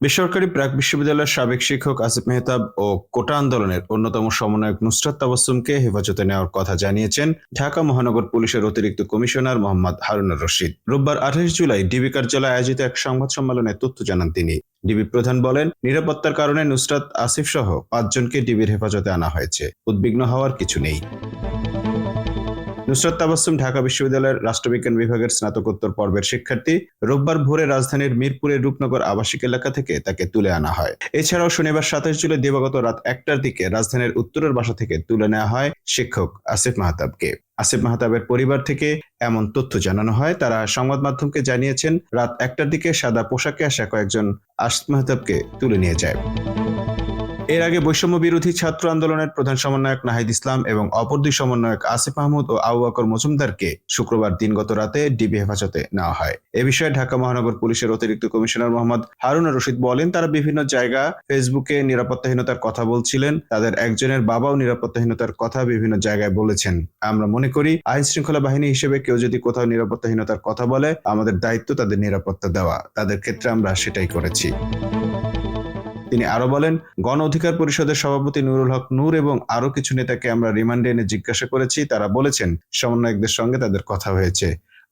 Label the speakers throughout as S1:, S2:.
S1: বেসরকারি প্রাক বিশ্ববিদ্যালয়ের সাবেক শিক্ষক আসিফ মেহতাব ও কোটা আন্দোলনের অন্যতম সমন্বয়ক নুসরাত তাবাসসুমকে হেফাজতে নেওয়ার কথা জানিয়েছেন ঢাকা মহানগর পুলিশের অতিরিক্ত কমিশনার মোহাম্মদ হারুনুর রশিদ। রোববার আঠাশ জুলাই ডিবি কার্যালয়ে আয়োজিত এক সংবাদ সম্মেলনে তথ্য জানান তিনি। ডিবি প্রধান বলেন, নিরাপত্তার কারণে নুসরাত, আসিফ সহ পাঁচজনকে ডিবির হেফাজতে আনা হয়েছে। উদ্বিগ্ন হওয়ার কিছু নেই। নুসরাত তাবাসসুম, ঢাকা বিশ্ববিদ্যালয়ের রাষ্ট্রবিজ্ঞান বিভাগের স্নাতকোত্তর পর্বের শিক্ষার্থী। রোববার ভোরে রাজধানীর মিরপুরের রূপনগর আবাসিক এলাকা থেকে তাকে তুলে আনা হয়। এছাড়াও শনিবার সাতাশ জুলাই দিবাগত রাত একটার দিকে রাজধানীর উত্তরের বাসা থেকে তুলে নেওয়া হয় শিক্ষক আসিফ মাহতাবকে। আসিফ মাহতাবের পরিবার থেকে এমন তথ্য জানানো হয়। তারা সংবাদ মাধ্যমকে জানিয়েছেন, রাত একটার দিকে সাদা পোশাকে আসা কয়েকজন আসিফ মাহতাবকে তুলে নিয়ে যায়। এর আগে বৈষম্য বিরোধী ছাত্র আন্দোলনের প্রধান সমন্বয়ক নাহিদ ইসলাম এবং অপর দুই সমন্বয়ক আসিফ মাহমুদ ও আবু মজুমদারকে শুক্রবার দিনগত রাতে ডিবি হেফাজতে নেওয়া হয়। এ বিষয়ে ঢাকা মহানগর পুলিশের অতিরিক্ত কমিশনার মোহাম্মদ হারুন রশিদ বলেন, তারা বিভিন্ন জায়গা ফেসবুকে নিরাপত্তাহীনতার কথা বলছিলেন, তাদের একজনের বাবাও নিরাপত্তাহীনতার কথা বিভিন্ন জায়গায় বলেছেন। আমরা মনে করি আইন শৃঙ্খলা বাহিনী হিসেবে কেউ যদি কোথাও নিরাপত্তাহীনতার কথা বলে, আমাদের দায়িত্ব তাদের নিরাপত্তা দেওয়া। তাদের ক্ষেত্রে আমরা সেটাই করেছি। তিনি আরও বলেন, গণ অধিকার পরিষদের সভাপতি নুরুল হক নূর এবং আরও কিছু নেতাকে আমরা রিমান্ডে এনে জিজ্ঞাসা করেছি। তারা বলেছেন, সমন্বয়কদের সঙ্গে তাদের কথা হয়েছে।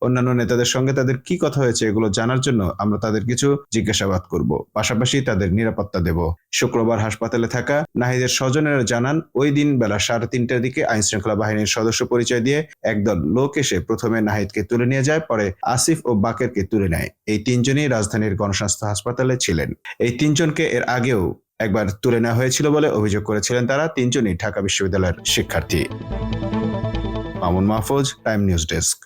S1: অন্যান্য নেতাদের সঙ্গে তাদের কি কথা হয়েছে এগুলো জানার জন্য আমরা তাদের কিছু জিজ্ঞাসাবাদ করব। পাশাপাশি তাদের নিরাপত্তা দেব। শুক্রবার হাসপাতালে থাকা নাহিদের স্বজনেরা জানান, ওই দিন বেলা সাড়ে তিনটার দিকে আইন শৃঙ্খলা বাহিনীর সদস্য পরিচয় দিয়ে একদল লোক এসে প্রথমে নাহিদকে তুলে নিয়ে যায়, পরে আসিফ ও বাকেরকে তুলে নেয়। এই তিনজনই রাজধানীর গণস্বাস্থ্য হাসপাতালে ছিলেন। এই তিনজনকে এর আগেও একবার তুলে নেওয়া হয়েছিল বলে অভিযোগ করেছিলেন তারা। তিনজনই ঢাকা বিশ্ববিদ্যালয়ের শিক্ষার্থী। Mamun Mahfuz, time news desk.